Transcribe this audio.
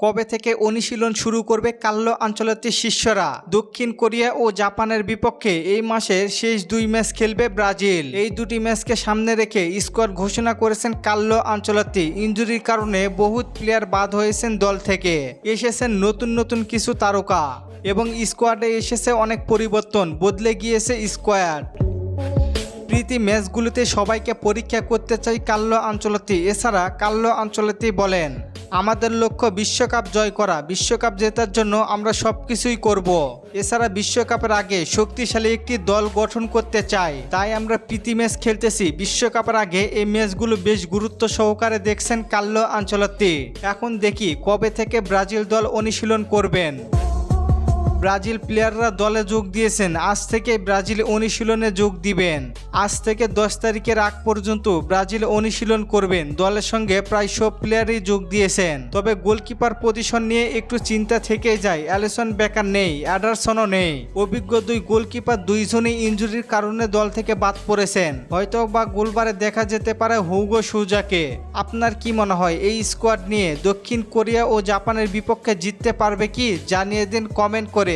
কবে থেকে অনুশীলন শুরু করবে কাল্লো আঞ্চলতির শিষ্যরা? দক্ষিণ কোরিয়া ও জাপানের বিপক্ষে এই মাসের শেষ দুই ম্যাচ খেলবে ব্রাজিল। এই দুটি ম্যাচকে সামনে রেখে স্কোয়াড ঘোষণা করেছেন কাল্লো আঞ্চলতি ইঞ্জুরির কারণে বহুত প্লেয়ার বাদ হয়েছেন দল থেকে। এসেছেন নতুন নতুন কিছু তারকা এবং স্কোয়াডে এসেছে অনেক পরিবর্তন, বদলে গিয়েছে স্কোয়াড। প্রীতি ম্যাচগুলোতে সবাইকে পরীক্ষা করতে চাই কাল্লো আঞ্চলতি এছাড়া কাল্লো আঞ্চলতি বলেন আমাদের লক্ষ্য বিশ্বকাপ জয় করা। বিশ্বকাপ জেতার জন্য আমরা সব কিছুই করব। এছাড়া বিশ্বকাপের আগে শক্তিশালী একটি দল গঠন করতে চাই। তাই আমরা প্রীতি ম্যাচ খেলতেছি। বিশ্বকাপের আগে এই ম্যাচগুলো বেশ গুরুত্ব সহকারে দেখছেন কাল্লো আঞ্চলতি এখন দেখি কবে থেকে ব্রাজিল দল অনুশীলন করবেন। ব্রাজিল প্লেয়াররা দলে যোগ দিয়েছেন। আজ থেকে ব্রাজিল অনুশীলনে যোগ দিবেন। আজ থেকে দশ তারিখের আগ পর্যন্ত ব্রাজিল অনুশীলন করবেন। দলের সঙ্গে প্রায় সব প্লেয়ারই যোগ দিয়েছেন। তবে গোলকিপার পজিশন নিয়ে একটু চিন্তা থেকে যায়। অ্যালিসন বেকার নেই, অ্যাডারসনও নেই। অভিজ্ঞ দুই গোলকিপার দুইজনই ইঞ্জুরির কারণে দল থেকে বাদ পড়েছেন। হয়তো বা গোলবারে দেখা যেতে পারে হুগো সুজাকে। আপনার কি মনে হয়, এই স্কোয়াড নিয়ে দক্ষিণ কোরিয়া ও জাপানের বিপক্ষে জিততে পারবে কি? জানিয়ে দিন কমেন্ট করে।